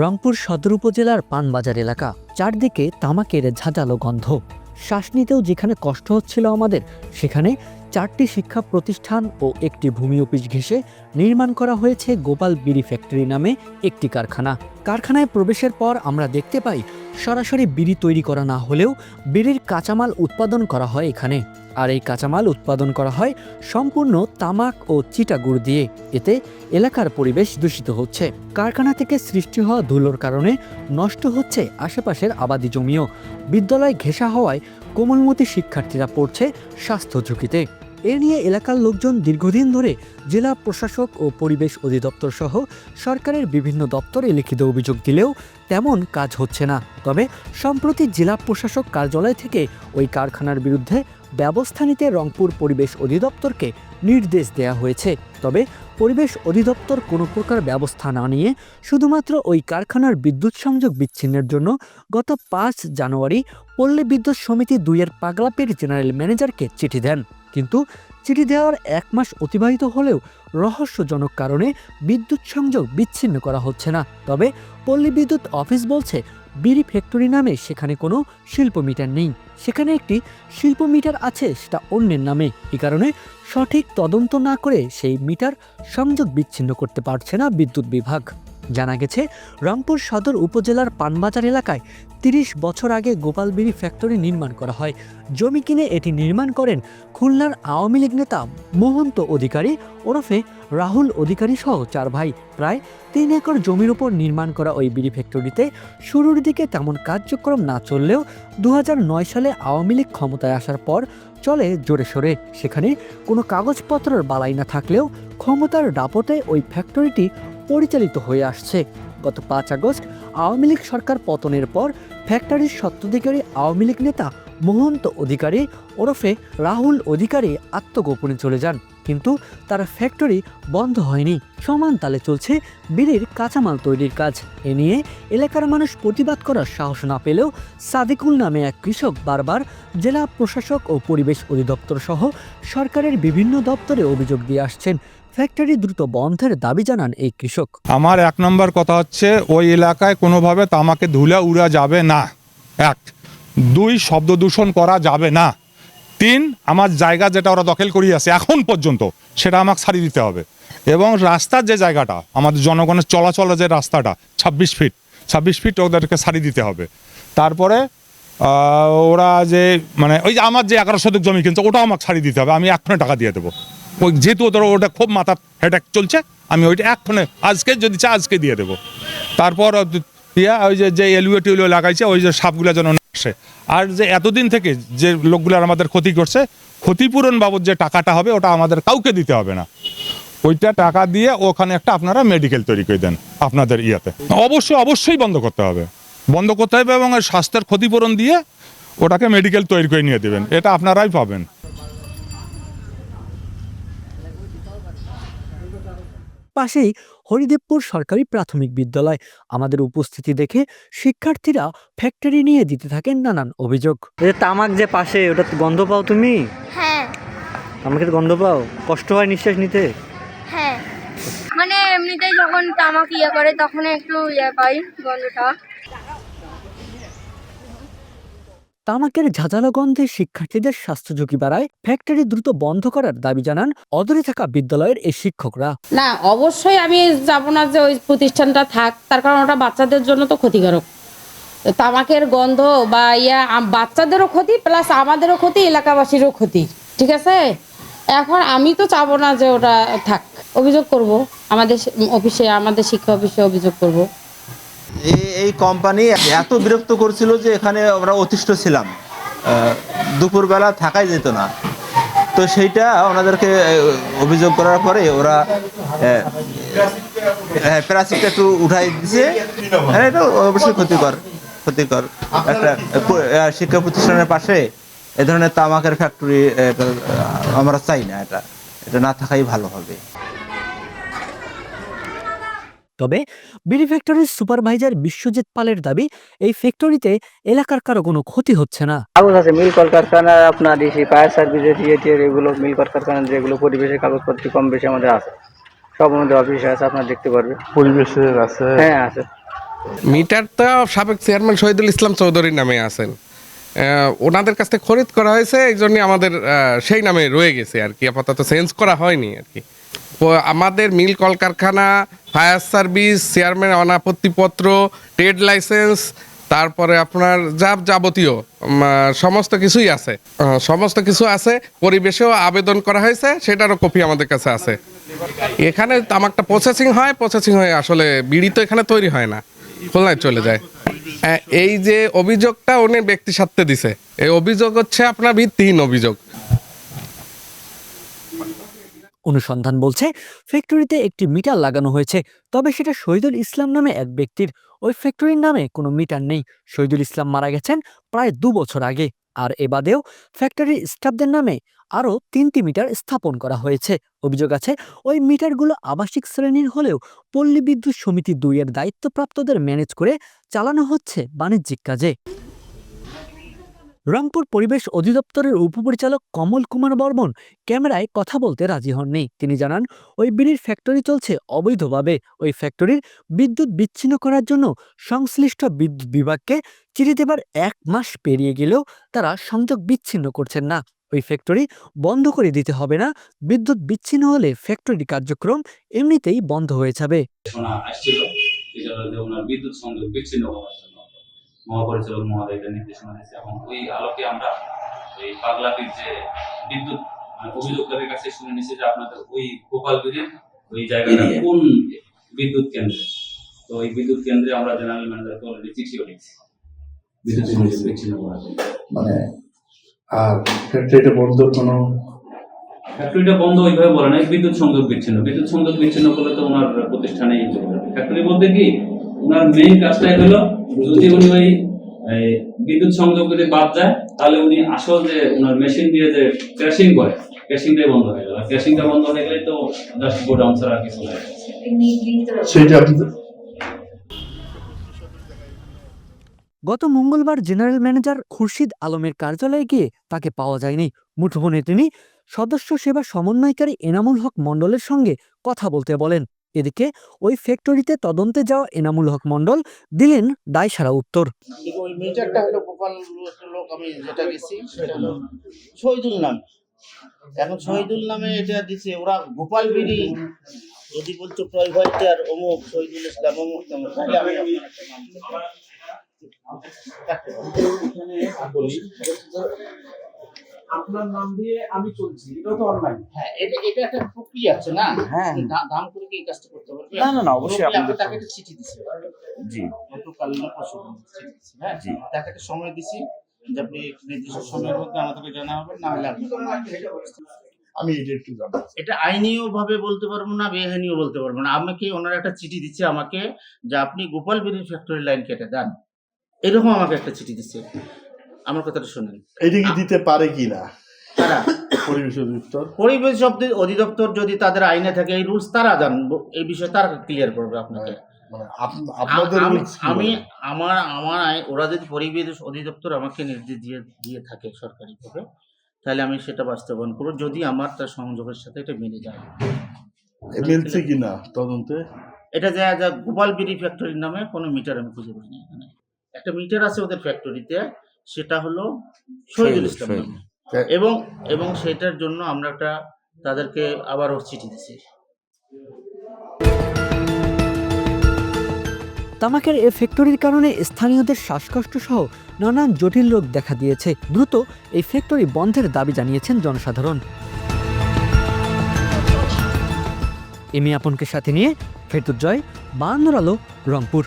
রংপুর সদর উপজেলার পানবাজার এলাকা। চারদিকে তামাকের ঝাঁঝালো গন্ধ। শ্বাস নিতেও যেখানে কষ্ট হচ্ছিল আমাদের, সেখানে চারটি শিক্ষা প্রতিষ্ঠান ও একটি ভূমি অফিস ঘেঁষে নির্মাণ করা হয়েছে গোপাল বিড়ি ফ্যাক্টরি নামে একটি কারখানা। কারখানায় প্রবেশের পর আমরা দেখতে পাই, সরাসরি বিড়ি তৈরি করা না হলেও বিড়ির কাঁচামাল উৎপাদন করা হয় এখানে। আর এই কাঁচামাল উৎপাদন করা হয় সম্পূর্ণ তামাক ও চিটাগুড় দিয়ে। এতে এলাকার পরিবেশ দূষিত হচ্ছে। কারখানা থেকে সৃষ্টি হওয়া ধুলোর কারণে নষ্ট হচ্ছে আশেপাশের আবাদি জমিও। বিদ্যালয় ঘেঁষা হওয়ায় কোমলমতি শিক্ষার্থীরা পড়ছে স্বাস্থ্য ঝুঁকিতে। এ নিয়ে এলাকার লোকজন দীর্ঘদিন ধরে জেলা প্রশাসক ও পরিবেশ অধিদপ্তর সহ সরকারের বিভিন্ন দপ্তরে লিখিত অভিযোগ দিলেও তেমন কাজ হচ্ছে না। তবে সম্প্রতি জেলা প্রশাসক কার্যালয় থেকে ওই কারখানার বিরুদ্ধে ব্যবস্থা নিতে রংপুর পরিবেশ অধিদপ্তরকে নির্দেশ দেওয়া হয়েছে। তবে পরিবেশ অধিদপ্তর কোনো প্রকার ব্যবস্থা না নিয়ে শুধুমাত্র ওই কারখানার বিদ্যুৎ সংযোগ বিচ্ছিন্নের জন্য গত পাঁচ জানুয়ারি পল্লী বিদ্যুৎ সমিতি দুইয়ের পাগলাপের জেনারেল ম্যানেজারকে চিঠি দেন। কিন্তু চিঠি দেওয়ার এক মাস অতিবাহিত হলেও রহস্যজনক কারণে বিদ্যুৎ সংযোগ বিচ্ছিন্ন করা হচ্ছে না। তবে পল্লী বিদ্যুৎ অফিস বলছে বিড়ি ফ্যাক্টরি নামে সেখানে কোনো শিল্প মিটার নেই। সেখানে একটি শিল্প মিটার আছে, সেটা অন্যের নামে। এই কারণে সঠিক তদন্ত না করে সেই মিটার সংযোগ বিচ্ছিন্ন করতে পারছে না বিদ্যুৎ বিভাগ। জানা গেছে, রংপুর সদর উপজেলার পানবাজার এলাকায় তিরিশ বছর আগে গোপালবিড়ি ফ্যাক্টরি নির্মাণ করা হয়। জমি কিনে এটি নির্মাণ করেন খুলনার আওয়ামী লীগ নেতা মোহন্ত অধিকারী ওরফে রাহুল অধিকারী সহ চার ভাই। প্রায় তিন একর জমির উপর নির্মাণ করা ওই বিড়ি ফ্যাক্টরিতে শুরুর দিকে তেমন কার্যক্রম না চললেও দু হাজার নয় সালে আওয়ামী লীগ ক্ষমতায় আসার পর চলে জোরে সোরে। সেখানে কোনো কাগজপত্রের বালাই না থাকলেও ক্ষমতার দাপটে ওই ফ্যাক্টরিটি পরিচালিত হয়ে আসছে। গত পাঁচ আগস্ট আওয়ামী লীগ সরকার পতনের পর ফ্যাক্টরির স্বত্বাধিকারী আওয়ামী লীগ নেতা মোহন্ত অধিকারী ওরফে রাহুল অধিকারী আত্মগোপনে চলে যান। কিন্তু তার ফ্যাক্টরি বন্ধ হয়নি। সমান তালে চলছে বিড়ির কাঁচামাল তৈরির কাজ। এ নিয়ে এলাকার মানুষ প্রতিবাদ করার সাহস না পেলেও সাদিকুল নামে এক কৃষক বারবার জেলা প্রশাসক ও পরিবেশ অধিদপ্তর সহ সরকারের বিভিন্ন দপ্তরে অভিযোগ দিয়ে আসছেন। ফ্যাক্টরি দ্রুত বন্ধের দাবি জানান এই কৃষক। আমার এক নম্বর কথা হচ্ছে, ওই এলাকায় কোনোভাবে তামাকে ধুলে উড়া যাবে না। এক। দুই, শব্দ দূষণ করা যাবে না। তিন, আমার জায়গা যেটা ওরা দখল করিয়ে আছে এখন পর্যন্ত, সেটা আমাকে ছাড়িয়ে দিতে হবে। এবং রাস্তার যে জায়গাটা, আমাদের জনগণের চলাচলের যে রাস্তাটা, ছাব্বিশ ফিট ছাব্বিশ ফিট ওদেরকে ছাড়িয়ে দিতে হবে। তারপরে ওরা যে মানে ওই যে আমার যে এগারো শতক জমি কিনছে, ওটাও আমাকে ছাড়িয়ে দিতে হবে, আমি এক্ষণে টাকা দিয়ে দেবো। ওই যেহেতু ওদের ওটা খুব মাথার হেডেক চলছে, আমি ওইটা এক্ষণে আজকে যদি চা আজকে দিয়ে দেবো। তারপর, ইয়া, ওই যে যে এলুয়ে টেলুয়ে লাগাইছে, ওই যে সাপগুলো যেন আসে। আর যে এতদিন থেকে যে লোকগুলার আমাদের ক্ষতি করছে, ক্ষতিপূরণ বাবদ যে টাকাটা হবে, ওটা আমাদের কাউকে দিতে হবে না। ওইটা টাকা দিয়ে ওখানে একটা আপনারা মেডিকেল তৈরি করে দেন আপনাদের ইয়াতে। অবশ্যই অবশ্যই বন্ধ করতে হবে। বন্ধ করতে হবে এবং স্বাস্থ্যের ক্ষতিপূরণ দিয়ে ওটাকে মেডিকেল তৈরি করে নিয়ে দেবেন। এটা আপনারাই পাবেন। পাশেই হরিদেবপুর সরকারি প্রাথমিক বিদ্যালয়। আমাদের উপস্থিতি দেখে শিক্ষার্থীরা ফ্যাক্টরি নিয়ে দিতে থাকেন নানান অভিযোগ। তামাক যে পাশে ওটা গন্ধ পাও তুমি? হ্যাঁ। তামাকের গন্ধ পাও? কষ্ট হয় নিঃশ্বাস নিতে? হ্যাঁ। মানে এমনিতেই যখন তামাক ইয়ে করে তখন একটু ইয়ে পাই গন্ধটা। তামাকের ঝাঁঝালো গন্ধে শিক্ষার্থীদের স্বাস্থ্য ঝুঁকি বাড়ায় ফ্যাক্টরি দ্রুত বন্ধ করার দাবি জানান অদূরে থাকা বিদ্যালয়ের এই শিক্ষকরা। না, অবশ্যই আমি যাব না যে ওই প্রতিষ্ঠানটা থাক, তার কারণ ওটা বাচ্চাদের জন্য তো ক্ষতিকারক। তামাকের গন্ধ বা ইয়া বাচ্চাদেরও ক্ষতি, প্লাস আমাদেরও ক্ষতি, এলাকাবাসীরও ক্ষতি, ঠিক আছে? এখন আমি তো চাবো না যে ওটা থাক, অভিযোগ করব। আমাদের অফিসে, আমাদের শিক্ষা অফিসে অভিযোগ করব। এই কোম্পানি এত বিরক্ত করছিল যে এখানে আমরা অতিষ্ঠ ছিলাম। দুপুরবেলা থাকাই যেত না। তো সেইটা ওনাদেরকে অভিযোগ করার পরে ওরা হ্যাঁ প্লাস্টিকটা একটু উঠাই দিছে হ্যাঁ এটা অবশ্যই ক্ষতিকর ক্ষতিকর একটা শিক্ষা প্রতিষ্ঠানের পাশে এ ধরনের তামাকের ফ্যাক্টরি আমরা চাই না এটা। এটা না থাকাই ভালো হবে। তবে বিড়ি ফ্যাক্টরির সুপারভাইজার বিশ্বজিৎ পালের দাবি এই ফ্যাক্টরিতে এলাকার কারও কোনো ক্ষতি হচ্ছে না। কাগজ আছে মিল কলকারখানা আপনার ইসি ফায়ার সার্ভিসের ইয়ে এগুলো মিল কলকারখানার যেগুলো পরিবেশের কাগজপত্র কম বেশি আমাদের আছে। সব আমাদের অফিসে আছে আপনার দেখতে পারবে পরিবেশের আছে। হ্যাঁ আছে। মিটারটা সাবেক চেয়ারম্যান শহীদুল ইসলাম চৌধুরীর নামে আছেন। আহ, ওনাদের কাছ থেকে খরিদ করা হয়েছে এই জন্য আমাদের সেই নামে রয়ে গেছে আর কি আপাতত চেঞ্জ করা হয়নি আর কি। তো আমাদের মিল কলকারখানা, ফায়ার সার্ভিস, চেয়ারম্যান অনাপত্তিপত্র, ট্রেড লাইসেন্স, তারপরে আপনার যা যাবতীয় সমস্ত কিছুই আছে। সমস্ত কিছু আছে, পরিবেশেও আবেদন করা হয়েছে, সেটারও কপি আমাদের কাছে আছে। এখানে তামাকটা প্রসেসিং হয় প্রসেসিং হয়ে আসলে বিড়ি তো এখানে তৈরি হয় না, খুলনায় চলে যায়। এই যে অভিযোগটা উনি ব্যক্তি স্বার্থে দিছে, এই অভিযোগ হচ্ছে আপনার ভিত্তিহীন অভিযোগ। অনুসন্ধান বলছে, ফ্যাক্টরিতে একটি মিটার লাগানো হয়েছে, তবে সেটা শহীদুল ইসলাম নামে এক ব্যক্তির। ওই ফ্যাক্টরির নামে কোনো মিটার নেই। শহীদুল ইসলাম মারা গেছেন প্রায় দু বছর আগে। আর এবাদেও ফ্যাক্টরির স্টাফদের নামে আরও তিনটি মিটার স্থাপন করা হয়েছে। অভিযোগ আছে, ওই মিটারগুলো আবাসিক শ্রেণির হলেও পল্লী বিদ্যুৎ সমিতি দুইয়ের দায়িত্বপ্রাপ্তদের ম্যানেজ করে চালানো হচ্ছে বাণিজ্যিক কাজে। রংপুর পরিবেশ অধিদপ্তরের উপপরিচালক কমল কুমার বর্মন ক্যামেরায় কথা বলতে রাজি হননি। তিনি জানান, ওই বিড়ির ফ্যাক্টরি চলছে অবৈধভাবে। ওই ফ্যাক্টরির বিদ্যুৎ বিচ্ছিন্ন করার জন্য সংশ্লিষ্ট বিদ্যুৎ বিভাগকে চিঠি দেবার এক মাস পেরিয়ে গেলেও তারা সংযোগ বিচ্ছিন্ন করছেন না। ওই ফ্যাক্টরি বন্ধ করে দিতে হবে না। বিদ্যুৎ বিচ্ছিন্ন হলে ফ্যাক্টরি কার্যক্রম এমনিতেই বন্ধ হয়ে যাবে। বিদ্যুৎ সংযোগ বিচ্ছিন্ন হওয়ার জন্য মহাপরিচালক মহোদয় এটা নির্দেশনা দিয়েছে। এবং ওই আলোকে আমরা ওই পাগলাপির যে বিদ্যুৎ মানে অভিযোগকারীর কাছে শুনে নিছি যে আপনাদের ওই গোপালপুরের ওই জায়গাটা কোন বিদ্যুৎ কেন্দ্রে? তো ওই বিদ্যুৎ কেন্দ্রে আমরা জেনারেল ম্যানেজারকে অলরেডি চিঠিও লিখছি। বিদ্যুৎ সংযোগ বিচ্ছিন্ন করার জন্য মানে আর ফ্যাক্টরিটা বন্ধ কোনো? ফ্যাক্টরিটা বন্ধ ওইভাবে বলে না বিদ্যুৎ সংযোগ বিচ্ছিন্ন। বিদ্যুৎ সংযোগ বিচ্ছিন্ন করলে তো ওনার প্রতিষ্ঠানেই চলে যাবে। ফ্যাক্টরি বলতে কি ওনার মেইন কাজটাই হলো যদি উনি ওই বিদ্যুৎ সংযোগ যদি বাদ যায় তাহলে উনি আসল যে ওনার মেশিন দিয়ে যে ক্র্যাশিং করে ক্র্যাশিংটাই বন্ধ হয়ে যাবে। ক্র্যাশিংটা বন্ধ হয়ে গেলে তো জাস্ট গোডাউন ছাড়া আর কিছু নাই। গত মঙ্গলবার জেনারেল ম্যানেজার খুরশিদ আলমের কার্যালয়ে গিয়ে তাকে পাওয়া যায়নি। মুঠোফোনে তিনি সদস্য সেবা সমন্বয়কারী এনামুল হক মণ্ডলের সঙ্গে কথা বলতে বলেন। এদিকে ওই ফ্যাক্টরিতে তদন্তে যাওয়া এনামুল হক মন্ডল দিলেন দায় সারা উত্তর। ওই মিটারটা হলো গোপাল লোক আমি যেটা গেছি সেটা হলো শহীদুল নাম। এখন শহীদুল নামে এটা দিছে ওরা গোপাল বিড়ি যদি বলছো প্রাইভেটার অমুক শহীদুল ইসলাম অমুক তাহলে আমি আপনার নাম বলি। আপনার নাম দিয়ে আমি চলছি এটাও তো অনলাইন হ্যাঁ এটা এটা একটা প্রক্রিয়া আছে না? হ্যাঁ। দাম করে কি কাজটা করতে পারবে না, না, না, অবশ্যই আপনাদের তাকে একটা চিঠি দিছি। জি। গতকাল না পরশু চিঠি দিছি হ্যাঁ? জি। তাকে একটা সময় দিছি যে আপনি নির্দিষ্ট সময়ের মধ্যে আমাদেরকে জানা হবে না হলে আপনি আমি এটা একটু জানব এটা আইনিও ভাবে বলতে পারব না বেআইনিও বলতে পারব না। আমাকে ওনারা একটা চিঠি দিচ্ছে আমাকে যে আপনি গোপাল বিড়ির ফ্যাক্টরি লাইন কেটে দেন। এরকম আমাকে একটা চিঠি দিচ্ছে আমার কথাটা শুনেন। এটা কি দিতে পারে কি না? তারা পরিবেশ অধিদপ্তর? পরিবেশ অধি- অধিদপ্তর যদি তাদের আইনে থাকে এই রুলস তারা জানব এই বিষয়ে তারা ক্লিয়ার করবে আপনাকে। মানে আপনাদের আমি? আমার আমার ওরা যদি পরিবেশ অধিদপ্তর আমাকে নির্দেশ দিয়ে দিয়ে থাকে সরকারিভাবে তাহলে আমি সেটা বাস্তবায়ন করব। যদি আমার তার সংযোগের সাথে এটা মিলে যায়। মিলছে কি না তদন্তে? এটা যা যা গোপাল বিড়ি ফ্যাক্টরির নামে কোনো মিটার আমি খুঁজে পাইনি এখানে। একটা মিটার আছে ওদের ফ্যাক্টরিতে সেটা হলো শহীদুল ইসলাম। এবং এবং সেটার জন্য আমরা একটা তাদেরকে আবারও চিঠি দিছি। তামাকের এ ফ্যাক্টরির কারণে স্থানীয়দের শ্বাসকষ্ট সহ নানান জটিল রোগ দেখা দিয়েছে। দ্রুত এই ফ্যাক্টরি বন্ধের দাবি জানিয়েছেন জনসাধারণ। এমি আপনকে সাথে নিয়ে ফেরতুজ্জয় বায়ান্নর আলো রংপুর।